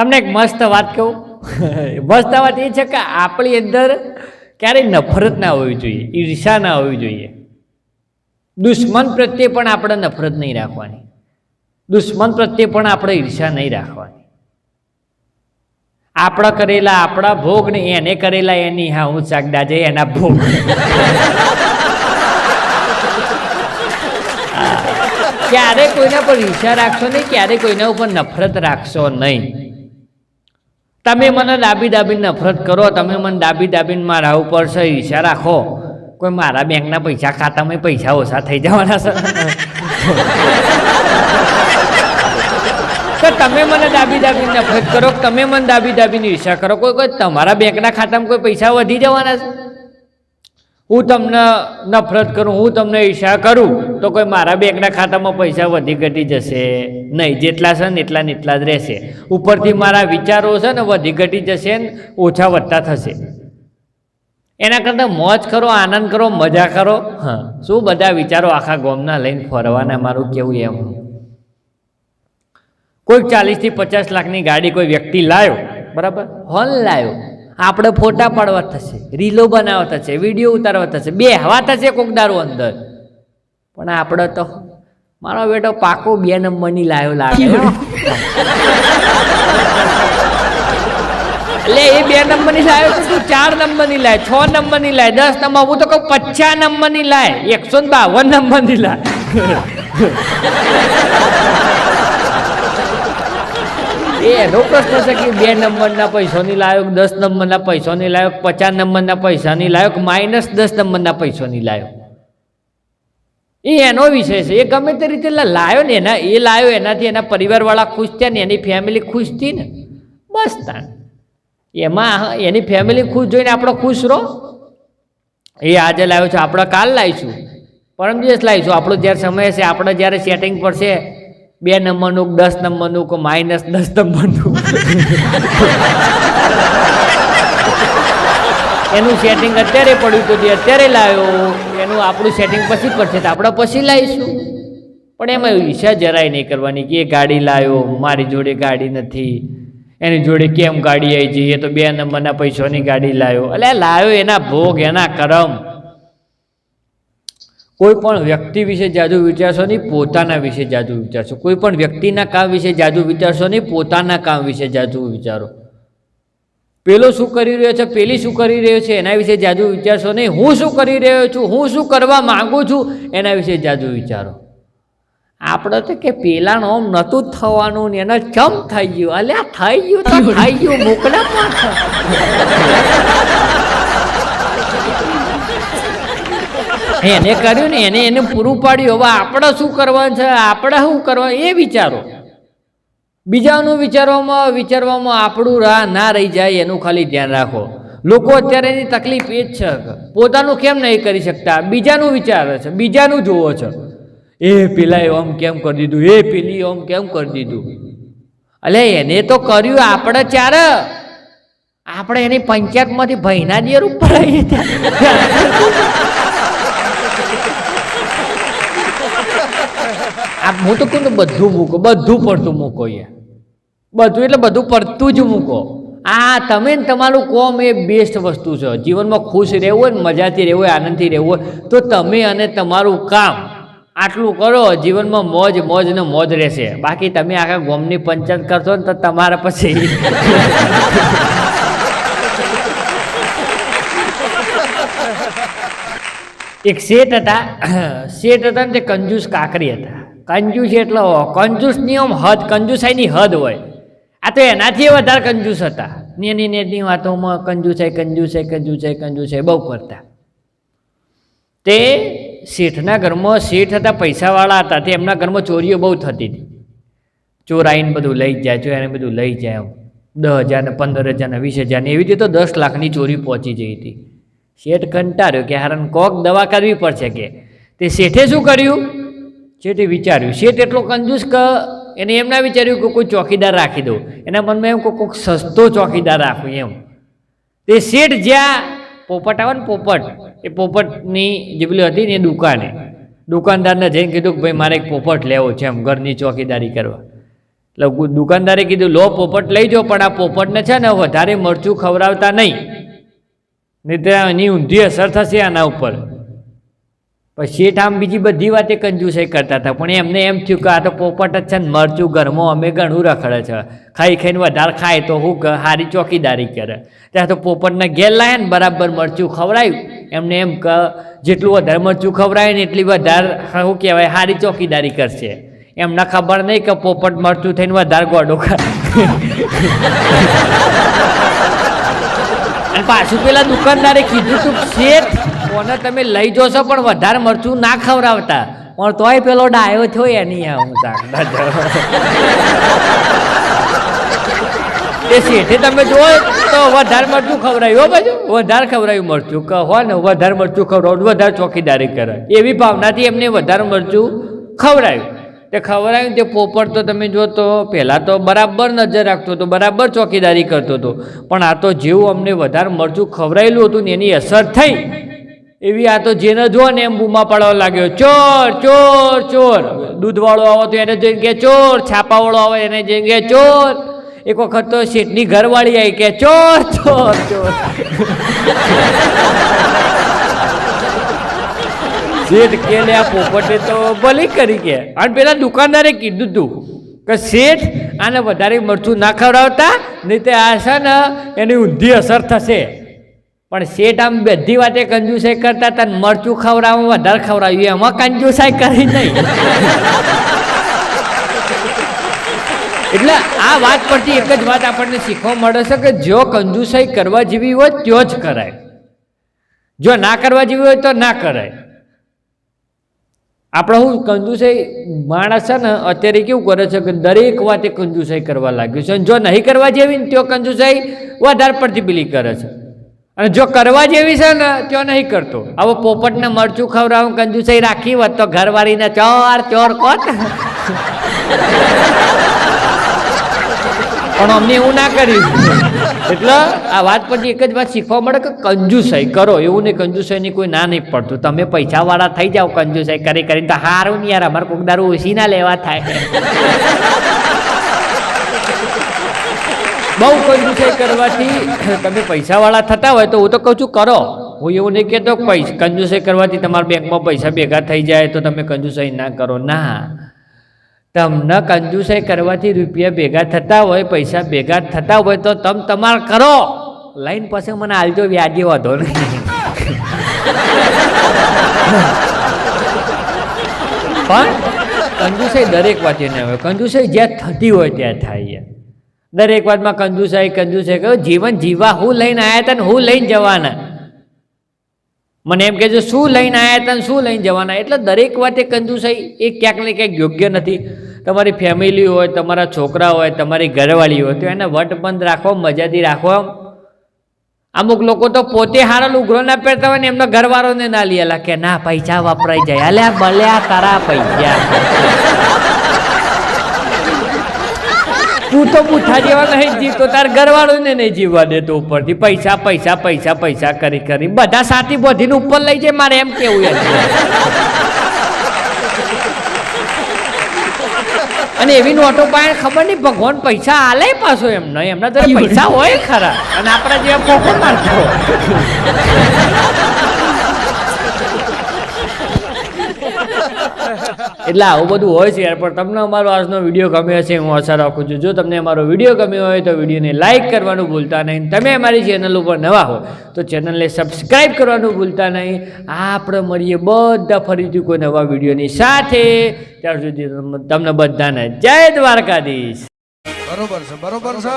તમને એક મસ્ત વાત કહું. મસ્ત વાત એ છે કે આપણી અંદર ક્યારેય નફરત ના હોવી જોઈએ, ઈર્ષા ના હોવી જોઈએ. દુશ્મન પ્રત્યે પણ આપણે નફરત નહીં રાખવાની. દુશ્મન પ્રત્યે પણ આપણે ઈર્ષા નહીં રાખવાની. આપણા કરેલા આપણા ભોગ ને એને કરેલા એની હા, હું ચાકડા જઈ એના ભોગ. ક્યારે કોઈના પર ઈર્ષા રાખશો નહીં, ક્યારે કોઈના ઉપર નફરત રાખશો નહીં. તમે મને દાબી દાબીને નફરત કરો, તમે મને દાબી દાબીને મારા ઉપર છે ઈચ્છા રાખો. કોઈ મારા બેંકના પૈસા ખાતામાં પૈસા ઓછા થઈ જવાના છે. તમે મને દાબી દાબીને નફરત કરો, તમે મને દાબી દાબીને ઈચ્છા કરો. કોઈ કોઈ તમારા બેંકના ખાતામાં કોઈ પૈસા વધી જવાના છે? હું તમને નફરત કરું, હું તમને ઈર્ષા કરું, તો કોઈ મારા બેંકના ખાતામાં પૈસા વધી ઘટી જશે નહીં. જેટલા છે ને એટલા ને એટલા જ રહેશે. ઉપરથી મારા વિચારો છે ને વધી ઘટી જશે ને ઓછા વધતા થશે. એના કરતાં મોજ કરો, આનંદ કરો, મજા કરો. હા, શું બધા વિચારો આખા ગોમના લઈને ફરવાના મારું કેવું એમ? કોઈક ચાલીસથી પચાસ લાખની ગાડી કોઈ વ્યક્તિ લાવ્યો બરાબર? હોલ લાવ્યો આપણે ફોટા પાડવા થશે, રીલો બનાવવા થશે, વીડિયો ઉતારવા થશે બે હવા થશે કોક દારૂ અંદર. પણ આપણે તો, મારો બેટો પાકો બે નંબરની લાવ્યો લાગે એટલે એ બે નંબરની લાવ્યો તો તું ચાર નંબરની લાય, છ નંબરની લાય, દસ નંબર હું તો કહું પચાસ નંબરની લાય, એકસો ને બાવન નંબરની લાય. એનો પ્રશ્ન છે કે બે નંબરના પૈસાની લાયક, દસ નંબરના પૈસોની લાયક, પચાસ નંબરના પૈસાની લાયક, માઇનસ દસ નંબરના પૈસાની લાયક. એ એનો વિષય છે. એ ગમે તે રીતે લાયો ને એના એ લાયો એનાથી એના પરિવારવાળા ખુશ થયા ને એની ફેમિલી ખુશ થઈ ને બસ તાણ. એમાં એની ફેમિલી ખુશ જોઈને આપણો ખુશ રહો. એ આજે લાવ્યો છે, આપણે કાલ લાવીશું પરમ દિવસ લાવીશું આપણો જ્યારે સમય હશે, આપણે જ્યારે સેટિંગ પડશે બે નંબરનું દસ નંબરનું કે માઇનસ દસ નંબરનું? એનું સેટિંગ અત્યારે પડ્યું તો તે અત્યારે લાવ્યો, એનું આપણું સેટિંગ પછી પડશે તો આપણે પછી લાવીશું. પણ એમાં ઈચ્છા જરાય નહીં કરવાની કે એ ગાડી લાવ્યો, મારી જોડે ગાડી નથી. એની જોડે કેમ ગાડી આવી જઈએ તો બે નંબરના પૈસાની ગાડી લાવ્યો. એટલે લાવ્યો એના ભોગ, એના કરમ. કોઈ પણ વ્યક્તિ વિશે જાદુ વિચારશો નહીં પોતાના વિશે જાદુ વિચારશો. કોઈ પણ વ્યક્તિના કામ વિશે જાદુ વિચારશો નહીં પોતાના કામ વિશે જાદુ વિચારો. પેલો શું કરી રહ્યો છે? પેલી શું કરી રહ્યો છે? એના વિશે જાદુ વિચારશો નહીં. હું શું કરી રહ્યો છું? હું શું કરવા માગું છું? એના વિશે જાદુ વિચારો. આપણે તો કે પેલાનો આમ નહોતું થવાનું ને એને ચમ થઈ ગયું? અલ્યા થઈ ગયું તો થઈ ગયું. મોકલા પાછા એને કર્યું ને એને એને પૂરું પાડ્યું. હવે આપણે શું કરવાનું છે? આપણે શું કરવાનું? એ વિચારો. બીજાનું વિચારવામાં વિચારવામાં આપણું રાહ ના રહી જાય, એનું ખાલી ધ્યાન રાખો. લોકો અત્યારે એની તકલીફ એ જ છે પોતાનું કેમ નહીં કરી શકતા? બીજાનું વિચારે છે, બીજાનું જોવો છે. એ પેલા ઓમ કેમ કરી દીધું? એ પેલી ઓમ કેમ કરી દીધું? અલે, એને તો કર્યું આપણે ચાર. આપણે એની પંચાયતમાંથી ભયના દિયર ઉપર આવીએ આ હું તો કહું ને બધું મૂકો, બધું પડતું મૂકો એ બધું, એટલે બધું પડતું જ મૂકો. આ તમે ને તમારું કોમ એ બેસ્ટ વસ્તુ છે. જીવનમાં ખુશ રહેવું હોય ને, મજાથી રહેવું હોય, આનંદથી રહેવું હોય, તો તમે અને તમારું કામ આટલું કરો, જીવનમાં મોજ મોજ ને મોજ રહેશે. બાકી તમે આખા ગોમની પંચાયત કરશો ને, તો તમારા પછી એક શેઠ હતા શેઠ હતા ને, તે કંજૂસ કાકરી હતા. કંજૂસ એટલો કંજુસ નિયમ હદ, કંજુસાઈની હદ હોય. આ તો એનાથી વધારે કંજૂસ હતા. નેની નેની વાતોમાં કંજુસાઈ કંજુસાઈ કંજુસાઈ કંજુસાઈ બહુ કરતા. તે શેઠના ઘરમાં શેઠ હતા, પૈસાવાળા હતા, તે એમના ઘરમાં ચોરીઓ બહુ થતી હતી. ચોરાઈને બધું લઈ જાય ચોરાને બધું લઈ જાય દસ હજાર ને પંદર હજાર ને વીસ હજાર એવી રીતે તો દસ લાખની ચોરી પહોંચી જઈ હતી. શેઠ કંટાળ્યો કે હારણ કોક દવા કરવી પડશે કે. તે શેઠે શું કર્યું? શેઠે વિચાર્યું. શેઠ એટલો કંજૂસ કે એને એમ ના વિચાર્યું કે કોઈ ચોકીદાર રાખી દઉં. એના મનમાં એમ કે કોઈક સસ્તો ચોકીદાર રાખું એમ. તે શેઠ જ્યાં પોપટ આવે ને પોપટ, એ પોપટની જે પેલી હતી ને એ દુકાને, દુકાનદારને જઈને કીધું કે ભાઈ મારે એક પોપટ લેવો છે એમ ઘરની ચોકીદારી કરવા. એટલે દુકાનદારે કીધું, લો પોપટ, લઈ જાઓ, પણ આ પોપટને છે ને વધારે મરચું ખવડાવતા નહીં. નહીં તો એની ઊંધી અસર થશે આના ઉપર. પછી શેઠ આમ બીજી બધી વાતે કંજુસે કરતા હતા. પણ એમને એમ થયું કે આ તો પોપટ જ છે ને મરચું ઘરમાં અમે ઘણું રખડે છે. ખાઈ ખાઈને વધારે ખાય તો હું સારી ચોકીદારી કરે. ત્યાં તો પોપટને ઘેર લાયા ને બરાબર મરચું ખવડાયું. એમને એમ કે જેટલું વધારે મરચું ખવડાવે ને એટલી વધારે શું કહેવાય સારી ચોકીદારી કરશે. એમને ખબર નહીં કે પોપટ મરચું થઈને વધારે ગોડો અને પાછું પેલા દુકાનદારે કીધું તું શેઠ કોને તમે લઈ જોશો, પણ વધારે મરચું ના ખવડાવતા. પણ તોય પેલો ડાયો થયો એની હું એ શેઠે તમે જુઓ, તો વધારે મરચું ખવડાયું, હો બાજુ. વધારે ખવડાયું મરચું. કે હો ને, વધારે મરચું ખવડાવું, વધારે ચોકીદારી કરે. એવી ભાવનાથી એમને વધારે મરચું ખવડાયું. તે ખવડાયું, તે પોપટ તો તમે જો તો પહેલાં તો બરાબર નજર રાખતો હતો, બરાબર ચોકીદારી કરતો હતો. પણ આ તો જેવું અમને વધારે મરચું ખવડાયેલું હતું ને એની અસર થઈ. એવી આ તો જેને જો ને એમ બૂમા પાડવા લાગ્યો. ચોર ચોર ચોર. દૂધવાળો આવો તો એને જોઈને કે ચોર, છાપાવાળો આવે એને જોઈને કે ચોર. એક વખત તો શેઠની ઘરવાળી આવી કે ચોર ચોર ચોર. શેઠ કે લે, આ પોપટે તો ભલી કરી કે. અને પેલા દુકાનદારે કીધું તું કે શેઠ, આને વધારે મરચું ના ખવડાવતા, નહીં તે આ છે ને એની ઊંધી અસર થશે. પણ શેઠ આમ બધી વાતે કંજુસાઈ કરતા હતા મરચું ખવડાવવામાં વધારે ખવડાવ્યું. એમાં કંજુસાઈ કરી નહીં. એટલે આ વાત પરથી એક જ વાત આપણને શીખવા મળે છે કે જો કંજુસાઈ કરવા જેવી હોય તો જ કરાય. જો ના કરવા જેવી હોય તો ના કરાય. આપણે હું કંજુસાઈ માણસ છે ને, અત્યારે કેવું કરે છે કે દરેક વાતે કંજુસાઈ કરવા લાગ્યું છે. જો નહીં કરવા જેવી ને તો કંજુસાઈ વધારે પડતી પેલી કરે છે. અને જો કરવા જેવી છે ને તો નહીં કરતો. આવો પોપટને મરચું ખવડાવું, કંજુસાઈ રાખી હોત તો ઘરવાળીને ચોર ચોર કોત. પણ અમને એવું ના કર્યું. એટલે આ વાત પછી એક જ વાત શીખવા મળે કે કંજુસાઈ કરો, એવું નહીં, કંજુસાઈની કોઈ ના નહીં પડતું. તમે પૈસાવાળા થઈ જાઓ, કંજુસાઈ કરી કરીને તો હારું નહીં યાર, અમારે કોક દારૂ ઓછી ના લેવા થાય. બહુ કંજુસાઈ કરવાથી તમે પૈસાવાળા થતા હોય તો હું તો કહું છું, કરો. હું એવું નહીં કહેતો પૈસા કંજુસાઈ કરવાથી તમારા બેંકમાં પૈસા ભેગા થઈ જાય તો તમે કંજુસાઈ ના કરો. ના. તમને કંજુસાઈ કરવાથી રૂપિયા ભેગા થતા હોય, પૈસા ભેગા થતા હોય તો તમે તમારે કરો. લાઈન પાસે મને હાલજો વ્યાજે વાંધો નહીં. પણ કંજુસાઈ દરેક વાતે ના હોય કંજુસાઈ જ્યાં થતી હોય ત્યાં થાય દરેક વાતમાં કંજુસાઈ કંજુસાઈ કહ્યું જીવન જીવા હું લઈને આવ્યા હતા હું લઈને જવાના. મને એમ કહેજો, શું લઈને આવ્યા હતા ને શું લઈને જવાના? એટલે દરેક વાતે કંજુસાઈ એ ક્યાંક ને ક્યાંક યોગ્ય નથી. તમારી ફેમિલી હોય, તમારા છોકરા હોય, તમારી ઘરવાળી હોય, તો એને વટ બંધ રાખો, મજાથી રાખો. અમુક લોકો તો પોતે હારા ઉઘરો ના પહેરતા હોય ને એમના ઘરવાળોને ના લીએલા કે, ના પૈસા વપરાઈ જાય. અલ્યા, બલ્યા, તારા પૈસા તું તો પૂછા જેવા નહીં જીવતો, તાર ઘરવાળોને નહીં જીવવા દેતો ઉપરથી. પૈસા પૈસા પૈસા પૈસા કરી કરી. બધા સાથી બધીને ઉપર લઈ જાય, મારે એમ કેવું યાર? અને એવી નોટો પાસે ખબર નહીં, ભગવાન પૈસા આલે પાછો એમને એમના તો પૈસા હોય ખરા. અને આપણા જેવા પોકો મારતો. એટલે આવું બધું હોય છે યાર, પણ તમને અમારો આજનો વીડિયો ગમ્યો હશે, હું આશા રાખું છું. જો તમને અમારો વીડિયો ગમ્યો હોય તો વિડીયોને લાઇક કરવાનું ભૂલતા નહીં. તમે અમારી ચેનલ ઉપર નવા હો, તો ચેનલને સબસ્ક્રાઈબ કરવાનું ભૂલતા નહીં. આપણે મળીએ બધા ફરીથી કોઈ નવા વિડીયોની સાથે. ત્યાર સુધી તમને બધાને જય દ્વારકાધીશ. બરોબર છે બરોબર છે